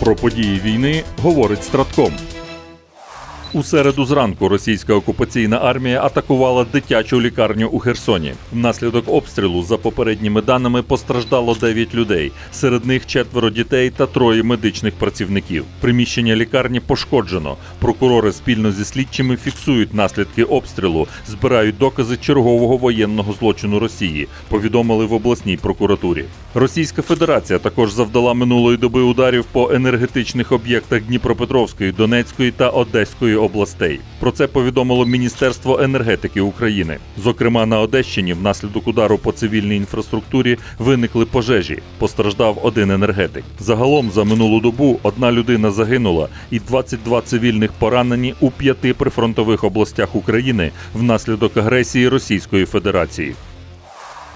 Про події війни говорить Стратком. У середу зранку російська окупаційна армія атакувала дитячу лікарню у Херсоні. Внаслідок обстрілу, за попередніми даними, постраждало 9 людей. Серед них четверо дітей та троє медичних працівників. Приміщення лікарні пошкоджено. Прокурори спільно зі слідчими фіксують наслідки обстрілу, збирають докази чергового воєнного злочину Росії. Повідомили в обласній прокуратурі. Російська Федерація також завдала минулої доби ударів по енергетичних об'єктах Дніпропетровської, Донецької та Одеської областей. Про це повідомило Міністерство енергетики України. Зокрема, на Одещині внаслідок удару по цивільній інфраструктурі виникли пожежі. Постраждав один енергетик. Загалом за минулу добу одна людина загинула і 22 цивільних поранені у п'яти прифронтових областях України внаслідок агресії Російської Федерації.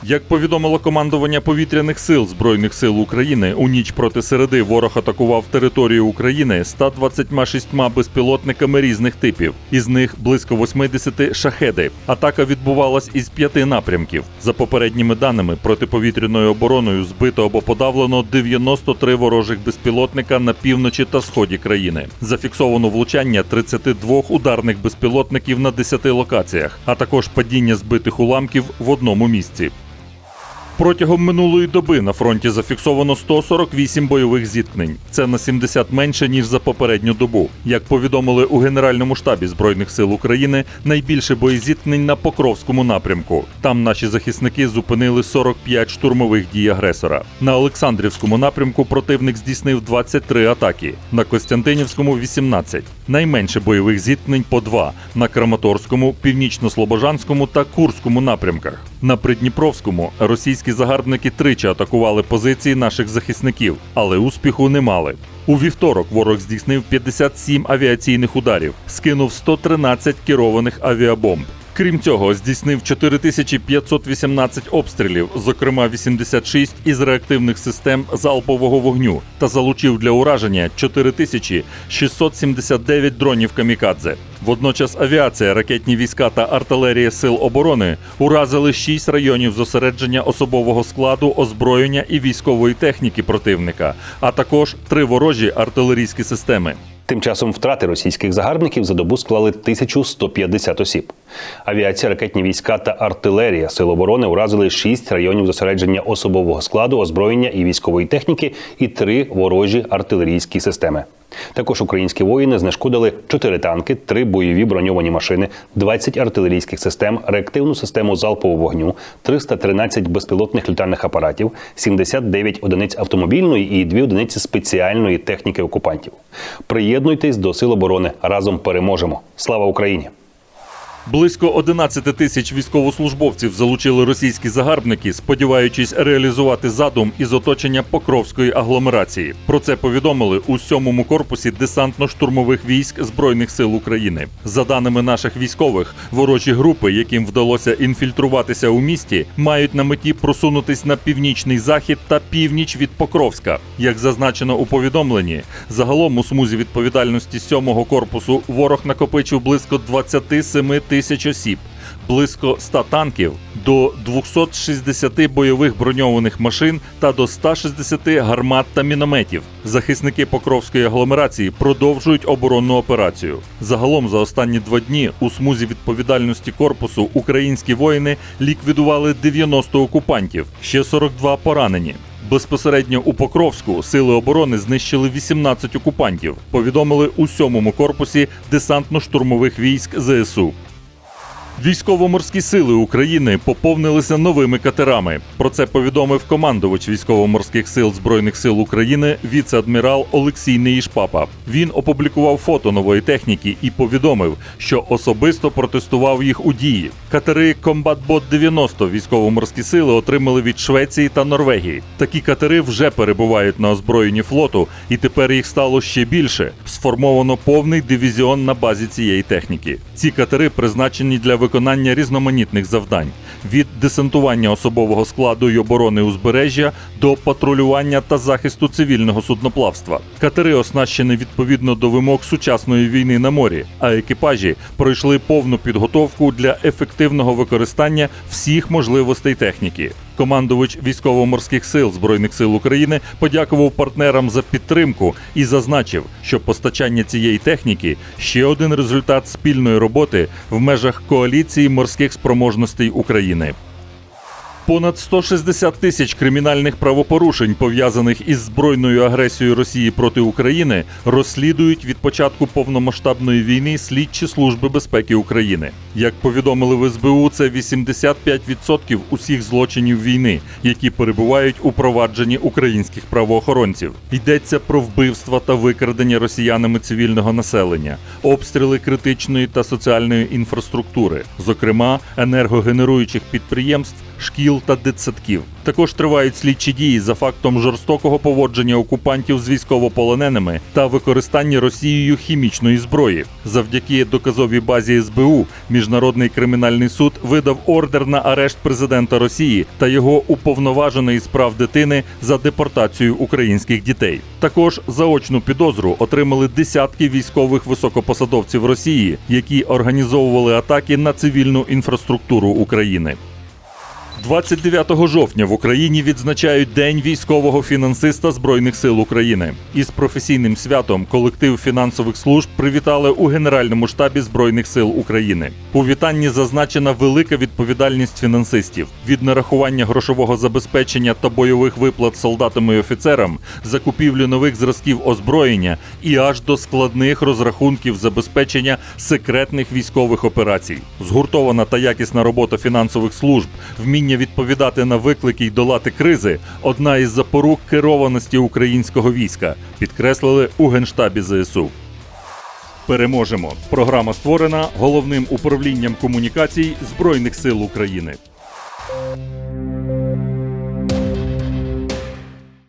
Як повідомило командування повітряних сил Збройних сил України, у ніч проти середи ворог атакував територію України 126 безпілотниками різних типів. Із них близько 80 шахеди. Атака відбувалась із п'яти напрямків. За попередніми даними, протиповітряною обороною збито або подавлено 93 ворожих безпілотника на півночі та сході країни. Зафіксовано влучання 32 ударних безпілотників на 10 локаціях, а також падіння збитих уламків в одному місці. Протягом минулої доби на фронті зафіксовано 148 бойових зіткнень. Це на 70 менше ніж за попередню добу. Як повідомили у Генеральному штабі збройних сил України, найбільше боєзіткнень на Покровському напрямку. Там наші захисники зупинили 45 штурмових дій агресора. На Олександрівському напрямку противник здійснив 23 атаки, на Костянтинівському 18. Найменше бойових зіткнень по два на Краматорському, Північно-Слобожанському та Курському напрямках. На Придніпровському російські загарбники тричі атакували позиції наших захисників, але успіху не мали. У вівторок ворог здійснив 57 авіаційних ударів, скинув 113 керованих авіабомб. Крім цього, здійснив 4518 обстрілів, зокрема 86 із реактивних систем залпового вогню, та залучив для ураження 4679 дронів камікадзе. Водночас авіація, ракетні війська та артилерія сил оборони уразили 6 районів зосередження особового складу, озброєння і військової техніки противника, а також три ворожі артилерійські системи. Тим часом втрати російських загарбників за добу склали 1150 осіб. Авіація, ракетні війська та артилерія сил оборони уразили 6 районів зосередження особового складу, озброєння і військової техніки і три ворожі артилерійські системи. Також українські воїни знешкодили 4 танки, 3 бойові броньовані машини, 20 артилерійських систем, реактивну систему залпового вогню, 313 безпілотних літальних апаратів, 79 одиниць автомобільної і 2 одиниці спеціальної техніки окупантів. Приєднуйтесь до сил оборони. Разом переможемо. Слава Україні! Близько 11 тисяч військовослужбовців залучили російські загарбники, сподіваючись реалізувати задум із оточення Покровської агломерації. Про це повідомили у сьомому корпусі десантно-штурмових військ збройних сил України. За даними наших військових, ворожі групи, яким вдалося інфільтруватися у місті, мають на меті просунутись на північний захід та північ від Покровська. Як зазначено у повідомленні, загалом у смузі відповідальності сьомого корпусу ворог накопичив близько 27 тисяч осіб, близько 100 танків, до 260 бойових броньованих машин та до 160 гармат та мінометів. Захисники Покровської агломерації продовжують оборонну операцію. Загалом за останні два дні у смузі відповідальності корпусу українські воїни ліквідували 90 окупантів, ще 42 поранені. Безпосередньо у Покровську сили оборони знищили 18 окупантів. Повідомили у сьомому корпусі десантно-штурмових військ ЗСУ. Військово-морські сили України поповнилися новими катерами. Про це повідомив командувач військово-морських сил збройних сил України віце-адмірал Олексій Неїшпапа. Він опублікував фото нової техніки і повідомив, що особисто протестував їх у дії. Катери Комбатбот 90 військово-морські сили отримали від Швеції та Норвегії. Такі катери вже перебувають на озброєнні флоту, і тепер їх стало ще більше. Сформовано повний дивізіон на базі цієї техніки. Ці катери призначені для виконання різноманітних завдань від десантування особового складу й оборони узбережжя до патрулювання та захисту цивільного судноплавства. Катери оснащені відповідно до вимог сучасної війни на морі, а екіпажі пройшли повну підготовку для ефективного використання всіх можливостей техніки. Командувач військово-морських сил Збройних сил України подякував партнерам за підтримку і зазначив, що постачання цієї техніки ще один результат спільної роботи в межах коаліції морських спроможностей України. Понад 160 тисяч кримінальних правопорушень, пов'язаних із збройною агресією Росії проти України, розслідують від початку повномасштабної війни слідчі служби безпеки України. Як повідомили в СБУ, це 85% усіх злочинів війни, які перебувають у провадженні українських правоохоронців. Йдеться про вбивства та викрадення росіянами цивільного населення, обстріли критичної та соціальної інфраструктури, зокрема енергогенеруючих підприємств шкіл та дитсадків. Також тривають слідчі дії за фактом жорстокого поводження окупантів з військовополоненими та використання Росією хімічної зброї. Завдяки доказовій базі СБУ Міжнародний кримінальний суд видав ордер на арешт президента Росії та його уповноваженої з прав дитини за депортацію українських дітей. Також заочну підозру отримали десятки військових високопосадовців Росії, які організовували атаки на цивільну інфраструктуру України. 29 жовтня в Україні відзначають День військового фінансиста Збройних сил України. Із професійним святом колектив фінансових служб привітали у Генеральному штабі Збройних сил України. У вітанні зазначена велика відповідальність фінансистів від нарахування грошового забезпечення та бойових виплат солдатам і офіцерам, закупівлі нових зразків озброєння і аж до складних розрахунків забезпечення секретних військових операцій. Згуртована та якісна робота фінансових служб, вміння відповідати на виклики й долати кризи одна із запорук керованості українського війська, підкреслили у генштабі ЗСУ. Переможемо. Програма створена головним управлінням комунікацій Збройних сил України.